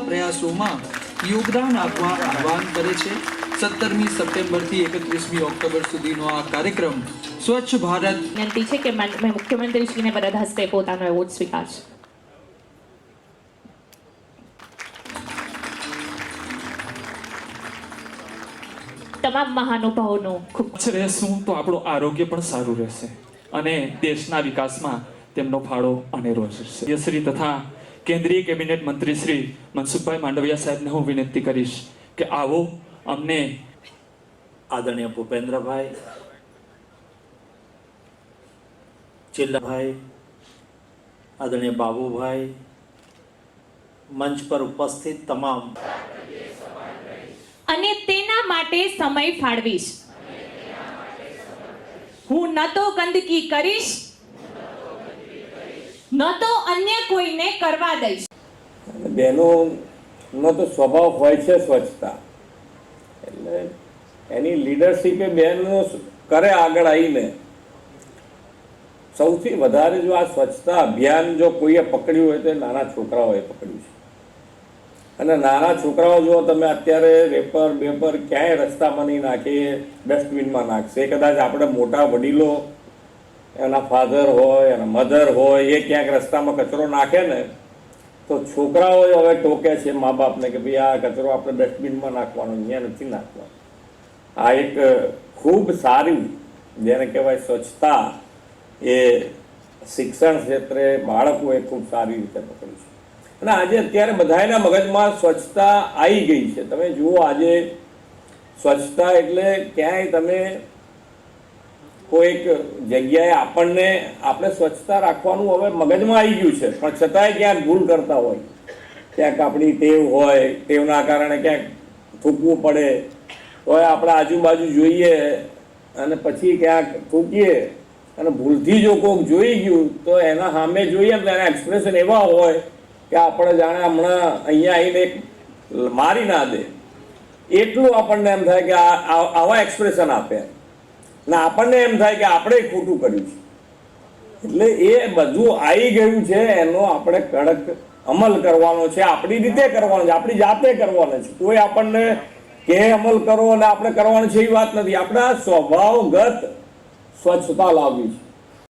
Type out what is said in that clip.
પ્રયાસોમાં યોગદાન આપવા આહવાન કરે છે. સત્તરમી સપ્ટેમ્બરથી એકત્રીસમી ઓક્ટોબર સુધીનો આ કાર્યક્રમ સ્વચ્છ ભારત વિનંતી છે કે મેં મુખ્યમંત્રીશ્રીને વરદ હસ્તે પોતાનો એવોર્ડ સ્વીકારશે તમામ મહાનુભાવોનો ખૂબ રહેશું તો આપણું આરોગ્ય પણ સારું રહેશે અને દેશના વિકાસમાં તેમનો ફાળો અનેરો રોજ શ્રી તથા કેન્દ્રીય કેબિનેટ મંત્રી શ્રી મનસુખભાઈ માંડવિયા સાહેબને હું વિનંતી કરીશ કે આવો અમને આદરણીય ભૂપેન્દ્રભાઈ, ચિલ્લાભાઈ, આદરણીય બાબુભાઈ મંચ પર ઉપસ્થિત તમામ. અને તેના માટે સમય ફાળવીશ. હું ન તો ગંદકી કરીશ. ન તો અન્ય કોઈને કરવા દઈશ. બહેનોનો તો સ્વભાવ હોય છે સ્વચ્છતા. એટલે એની લીડરશીપ બહેનો કરે આગળ આવીને. સૌથી વધારે જો આ સ્વચ્છતા અભિયાન જો કોઈએ પકડ્યું હોય તો નાના છોકરાઓએ પકડ્યું છે. અને નાના છોકરાઓ જો તમે અત્યારે રેપર બેપર ક્યાંય રસ્તામાં નહીં નાખે ડસ્ટબિનમાં નાખશે. કદાચ આપણે મોટા વડીલો એના ફાધર હોય, એના મધર હોય, એ ક્યાંક રસ્તામાં કચરો નાખે ને, તો છોકરાઓ હવે ટોકે છે મા બાપને કે ભાઈ આ કચરો આપણે ડસ્ટબિનમાં નાખવાનો, અહીંયા નથી નાખવાનો. આ એક ખૂબ સારી, જેને કહેવાય સ્વચ્છતા, એ શિક્ષણ ક્ષેત્રે બાળકોએ ખૂબ સારી રીતે પકડ્યું છે. અને આજે અત્યારે બધાના મગજમાં સ્વચ્છતા આવી ગઈ છે. તમે જુઓ આજે સ્વચ્છતા એટલે ક્યાંય તમે કોઈક જગ્યાએ આપણને આપણે સ્વચ્છતા રાખવાનું હવે મગજમાં આવી ગયું છે. પણ છતાંય ક્યાંક ભૂલ કરતા હોય. ક્યાંક આપણી ટેવ હોય, ટેવના કારણે ક્યાંક થૂકવું પડે. તોય આપણે આજુબાજુ જોઈએ અને પછી ક્યાંક થૂકીએ અને ભૂલથી જો કોઈક જોઈ ગયું, તો એના સામે જોઈએ તો એના એક્સપ્રેશન એવા હોય કે આપણે જાણે હમણાં અહીંયા આવીને મારી ના દે. એટલું આપણને એમ થાય કે આવા એક્સપ્રેશન આપે. ને આપણને એમ થાય કે આપણે ખોટું કર્યું છે. એટલે એ બધું આવી ગયું છે, એનો આપણે કડક અમલ કરવાનો છે, આપણી રીતે કરવાનો છે, આપણી જાતે કરવાનો છે. કોઈ આપણને કે અમલ કરો અને આપણે કરવાનું છે એ વાત નથી. આપણા સ્વભાવગત સ્વચ્છતા લાવવી છે.